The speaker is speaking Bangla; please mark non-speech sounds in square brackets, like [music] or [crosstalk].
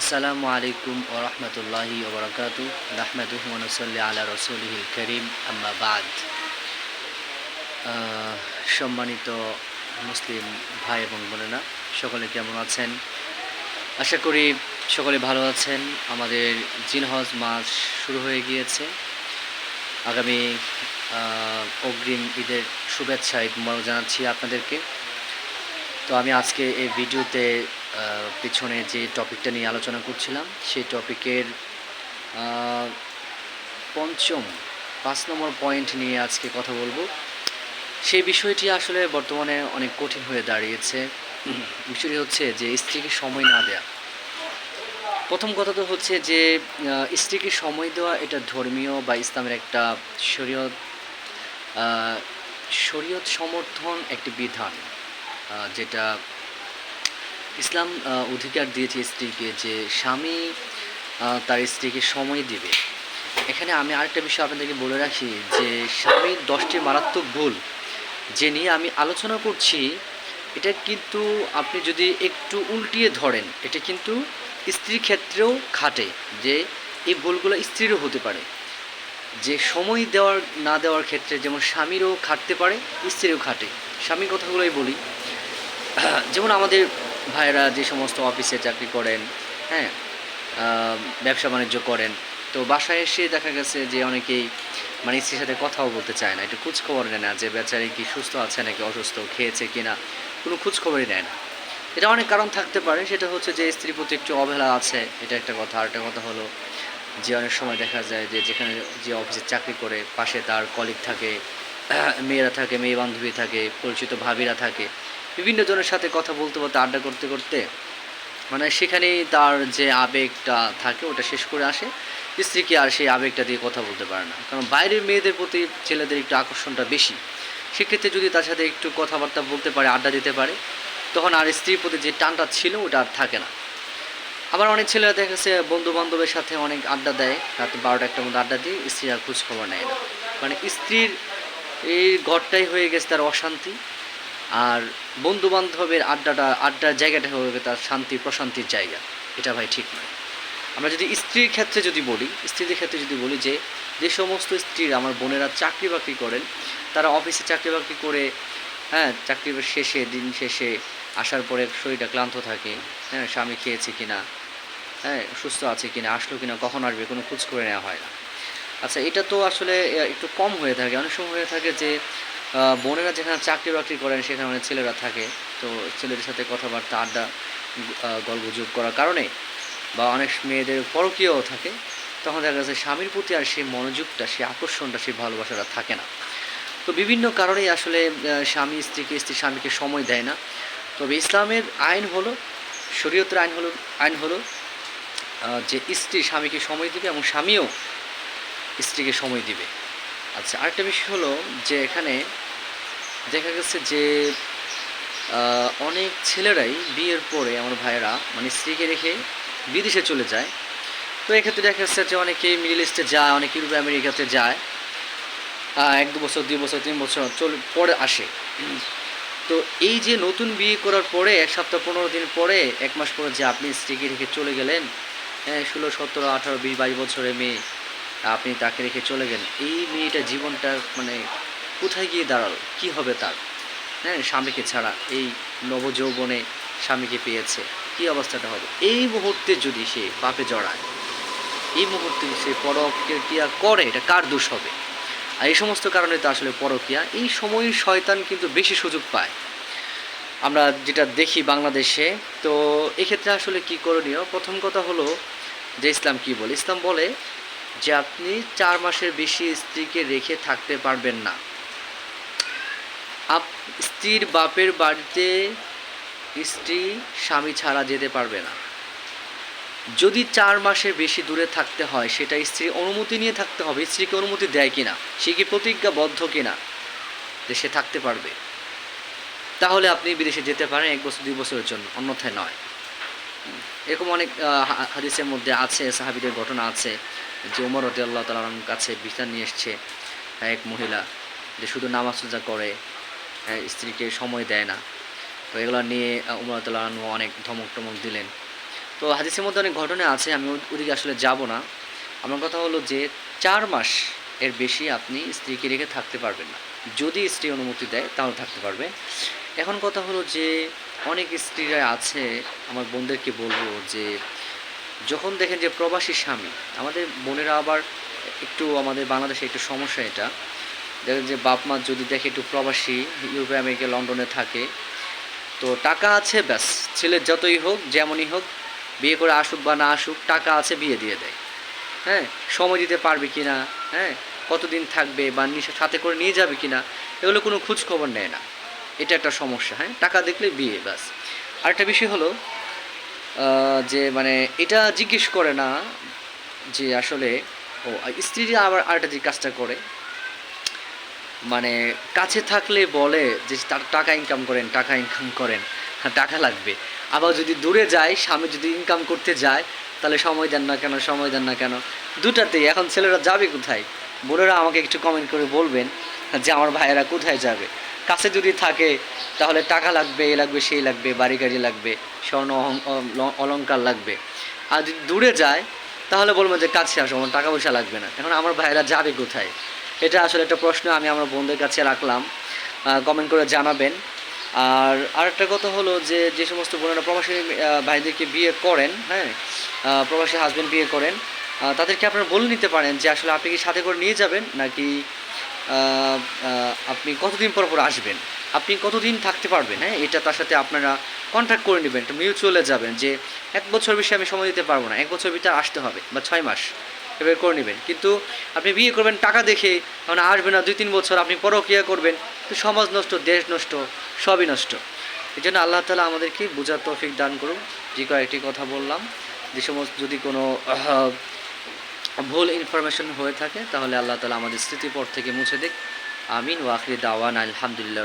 আসসালামু আলাইকুম ও রহমতুল্লাহি ওবরাকাতু নাহমাদুহ মনসল্লি আলা রসুলহিল করিম, আম্মা বাদ। সম্মানিত মুসলিম ভাই এবং বোনেরা, সকলে কেমন আছেন? আশা করি সকলে ভালো আছেন। আমাদের জিনহজ মাস শুরু হয়ে গিয়েছে। আগামী অগ্রিম ঈদের শুভেচ্ছা ঈদ জানাচ্ছি আপনাদেরকে। তো আমি আজকে এই ভিডিওতে পিছনে যে টপিকটা নিয়ে আলোচনা করছিলাম, সেই টপিকের পঞ্চম, পাঁচ নম্বর পয়েন্ট নিয়ে আজকে কথা বলব। সেই বিষয়টি আসলে বর্তমানে অনেক কঠিন হয়ে দাঁড়িয়েছে। বিষয়টি হচ্ছে যে স্ত্রীকে সময় না দেয়া। প্রথম কথা তো হচ্ছে যে স্ত্রীকে সময় দেওয়া এটা ধর্মীয় বা ইসলামের একটা শরীয়ত শরীয়ত সমর্থন একটি বিধান যেটা ইসলাম অধিকার দিয়েছে স্ত্রীকে যে স্বামী তার স্ত্রীকে সময় দিবে। এখানে আমি আরেকটা বিষয় আপনাদেরকে বলে রাখি যে স্বামীর দশটি মারাত্মক ভুল যে নিয়ে আমি আলোচনা করছি, এটা কিন্তু আপনি যদি একটু উল্টিয়ে ধরেন, এটা কিন্তু স্ত্রীর ক্ষেত্রেও খাটে যে এই ভুলগুলো স্ত্রীরও হতে পারে। যে সময় দেওয়ার, না দেওয়ার ক্ষেত্রে যেমন স্বামীরও খাটতে পারে, স্ত্রীরও খাটে। স্বামীর কথাগুলোই বলি। যেমন আমাদের ভাইরা যে সমস্ত অফিসে চাকরি করেন হ্যাঁ ব্যবসা বাণিজ্য করেন, তো বাসায় এসে দেখা গেছে যে অনেকেই মানে স্ত্রীর সাথে কথাও বলতে চায় না, একটু খোঁজ খবর নেয় না যে বেচারি কি সুস্থ আছে নাকি অসুস্থ, খেয়েছে কিনা, কোনো খোঁজ খবরই নেয় না। এটা অনেক কারণ থাকতে পারে, সেটা হচ্ছে যে স্ত্রীর প্রতি একটু অবহেলা আছে, এটা একটা কথা। আর একটা কথা হলো যে অনেক সময় দেখা যায় যে যেখানে যে অফিসে চাকরি করে, পাশে তার কলিগ থাকে, [clears throat] মেয়েরা থাকে, মেয়ে বান্ধবী থাকে, পরিচিত ভাবিরা থাকে বিভিন্ন জনের সাথে কথা বলতে বলতে, আড্ডা করতে করতে মানে সেখানেই তার যে আবেগটা থাকে ওটা শেষ করে আসে। স্ত্রীকে আর সেই আবেগটা দিয়ে কথা বলতে পারে না। কারণ বাইরের মেয়েদের প্রতি ছেলেদের একটু আকর্ষণটা বেশি। সেক্ষেত্রে যদি তার সাথে একটু কথাবার্তা বলতে পারে, আড্ডা দিতে পারে, তখন আর স্ত্রীর প্রতি যে টানটা ছিল, ওটা আর থাকে না। আবার অনেক ছেলেরা দেখা গেছে বন্ধু বান্ধবের সাথে অনেক আড্ডা দেয়। রাতে বারোটা একটার মধ্যে আড্ডা দিয়ে স্ত্রী আর খোঁজ খবর নেয় না। মানে স্ত্রীর এই ঘরটাই হয়ে গেছে তার অশান্তি। আর বন্ধু বান্ধবের আড্ডাটা, আড্ডার জায়গাটা গেছে তার শান্তি, প্রশান্তির জায়গা। এটা ভাই ঠিক নয়। আমরা যদি স্ত্রীর ক্ষেত্রে যদি বলি, স্ত্রীদের ক্ষেত্রে যদি বলি যে যে সমস্ত স্ত্রীরা আমার বোনেরা চাকরি বাকরি করেন, তারা অফিসে চাকরি বাকরি করে হ্যাঁ চাকরির শেষে, দিন শেষে আসার পরে শরীরটা ক্লান্ত থাকে হ্যাঁ স্বামী খেয়েছে কিনা হ্যাঁ সুস্থ আছে কি কিনা, আসলো কি না কখন আসবে, কোনো খোঁজ করে নেওয়া হয় না। আচ্ছা এটা তো আসলে একটু কম হয়ে থাকে। অনেক সময় হয়ে থাকে যে বোনেরা যেখানে চাকরি বাকরি করেন, সেখানে ছেলেরা থাকে। তো ছেলেদের সাথে কথাবার্তা, আড্ডা গল্পগুজব করার কারণে বা অনেক মেয়েদের পরকীয়ও থাকে, তখন দেখা যাচ্ছে স্বামীর প্রতি আর সেই মনোযোগটা, সেই আকর্ষণটা, সেই ভালোবাসাটা থাকে না। তো বিভিন্ন কারণেই আসলে স্বামী স্ত্রীকে, স্ত্রী স্বামীকে সময় দেয় না। তবে ইসলামের আইন হলো, শরীয়তের আইন হলো আইন হলো যে স্ত্রী স্বামীকে সময় দিবে এবং স্বামীও স্ত্রীকে সময় দিবে। আচ্ছা আরেকটা বিষয় হলো যে এখানে দেখা গেছে যে অনেক ছেলেরাই বিয়ের পরে আমার ভাইয়েরা মানে স্ত্রীকে রেখে বিদেশে চলে যায়। তো এক্ষেত্রে দেখা যাচ্ছে যে অনেকে মিডিল ইস্টে যায়, অনেক ইউরোপ, আমেরিকাতে যায়। এক, দু বছর, দুই বছর, তিন বছর চলে, পরে আসে। তো এই যে নতুন বিয়ে করার পরে, এক সপ্তাহ, পনেরো দিন পরে, এক মাস পরে যে আপনি স্ত্রীকে রেখে চলে গেলেন হ্যাঁ ষোলো, সতেরো, আঠারো, বিশ, বাইশ বছরের মেয়ে, আপনি তাকে রেখে চলে গেলেন। এই মেয়েটা জীবনটা মানে কোথায় গিয়ে দাঁড়াল? কি হবে তার? হ্যাঁ স্বামীকে ছাড়া এই নবযৌবনে স্বামীকে পেয়েছে? কি অবস্থাটা হবে? এই মুহূর্তে যদি সে পাপে জড়ায়, এই মুহূর্তে সে পরক্রিয়া করে? এটা কার দোষ হবে? আর এই সমস্ত কারণে তো আসলে পরকিয়া, এই সময় শয়তান কিন্তু বেশি সুযোগ পায়। আমরা যেটা দেখি বাংলাদেশে, তো এক্ষেত্রে আসলে কি করণীয়? প্রথম কথা হলো যে ইসলাম কি বলে? ইসলাম বলে যে আপনি চার মাসের বেশি স্ত্রীকে রেখে থাকতে পারবেন না। আপ, স্ত্রীর বাপের বাড়িতে স্ত্রী স্বামী ছাড়া যেতে পারবে না। যদি চার মাসের বেশি দূরে থাকতে হয়, সেটা স্ত্রীর অনুমতি নিয়ে থাকতে হবে। স্ত্রীকে অনুমতি দেয় কিনা? সে কি প্রতিজ্ঞাবদ্ধ কিনা? যে সে থাকতে পারবে। তাহলে আপনি বিদেশে যেতে পারেন এক বছর দুই বছরের জন্য, অন্যথায় নয়। এরকম অনেক হাদিসের মধ্যে আছে, সাহাবিদের ঘটনা আছে, যে উমর রদি আল্লাহ তালার কাছে বিচার নিয়ে এসছে, এক মহিলা যে শুধু নামাজ রোজা করে স্ত্রীকে সময় দেয় না। তো এগুলো নিয়ে উমর তাল্লাহ অনেক ধমক টমক দিলেন। তো হাদিসের মধ্যে অনেক ঘটনা আছে, আমি ওদিকে আসলে যাব না। আমার কথা হলো যে, চার মাস এর বেশি আপনি স্ত্রীকে রেখে থাকতে পারবেন না। যদি স্ত্রী অনুমতি দেয় তাহলে থাকতে পারবে। এখন কথা হলো যে, অনেক স্ত্রীরা আছে, আমার বোনদেরকে বলব যে, যখন দেখেন যে প্রবাসী স্বামী, আমাদের বোনেরা আবার একটু আমাদের বাংলাদেশে একটু সমস্যা এটা দেখেন যে বাপ মা যদি দেখে একটু প্রবাসী ইউরোপে, আমেরিকা, লন্ডনে থাকে, তো টাকা আছে ব্যাস। ছেলের যতই হোক, যেমনই হোক, বিয়ে করে আসুক বা না আসুক, টাকা আছে, বিয়ে দিয়ে দেয়। হ্যাঁ? সময় দিতে পারবে কি না হ্যাঁ? কতদিন থাকবে বা সাথে করে নিয়ে যাবে কি না এগুলো কোনো খোঁজ খবর নেয় না। এটা একটা সমস্যা হ্যাঁ? টাকা দেখলে বিয়ে, ব্যাস। আরেকটা বিষয় হলো যে মানে এটা জিজ্ঞেস করে না যে আসলে, ও স্ত্রীরা আবার আরেকটা যে কাজটা করে মানে কাছে থাকলে বলে যে তার টাকা ইনকাম করেন টাকা ইনকাম করেন হ্যাঁ, টাকা লাগবে। আবার যদি দূরে যায় স্বামী যদি ইনকাম করতে যায় তাহলে সময় দেন না কেন সময় দেন না কেন? দুটাতেই এখন ছেলেরা যাবে কোথায়? বোনেরা আমাকে একটু কমেন্ট করে বলবেন যে আমার ভাইয়েরা কোথায় যাবে? কাছে যদি থাকে তাহলে টাকা লাগবে এ লাগবে সেই লাগবে বাড়ি গাড়ি লাগবে স্বর্ণ অহং- অ- অলংকার লাগবে। আর যদি দূরে যায় তাহলে বলব যে কাছে আসো আমার টাকা পয়সা লাগবে না। এখন আমার ভাইয়েরা যাবে কোথায়? এটা আসলে একটা প্রশ্ন আমি আমার বন্ধুদের কাছে রাখলাম। কমেন্ট করে জানাবেন। আর আরেকটা কথা হলো যে যে সমস্ত বোনেরা প্রবাসী ভাইদেরকে বিয়ে করেন হ্যাঁ প্রবাসী হাজবেন্ড বিয়ে করেন তাদেরকে আপনারা বলে নিতে পারেন যে, আসলে আপনি কি সাথে করে নিয়ে যাবেন? নাকি আপনি কতদিন পর পর আসবেন? আপনি কতদিন থাকতে পারবেন? হ্যাঁ এটা তার সাথে আপনারা কন্ট্যাক্ট করে নেবেন। মিউচুয়ালে যাবেন যে, এক বছর বেশি আমি সময় দিতে পারব না। এক বছর ভিতরে আসতে হবে বা ছয় মাস। এভাবে করে নেবেন। কিন্তু আপনি বিয়ে করবেন, টাকা দেখে মানে আসবে না দুই তিন বছর আপনি পরকিয়া করবেন। তো সমাজ নষ্ট, দেশ নষ্ট, সবই নষ্ট। এই জন্য আল্লাহ তালা আমাদেরকে বোঝার তৌফিক দান করুন। যে কয়েকটি কথা বললাম, যে সমস্ত যদি কোনো ভুল ইনফরমেশন হয়ে থাকে, তাহলে আল্লাহ তালা আমাদের স্মৃতিপট থেকে মুছে দিক। আমিন ওয়াকরি দাওয়ান আলহামদুলিল্লাহ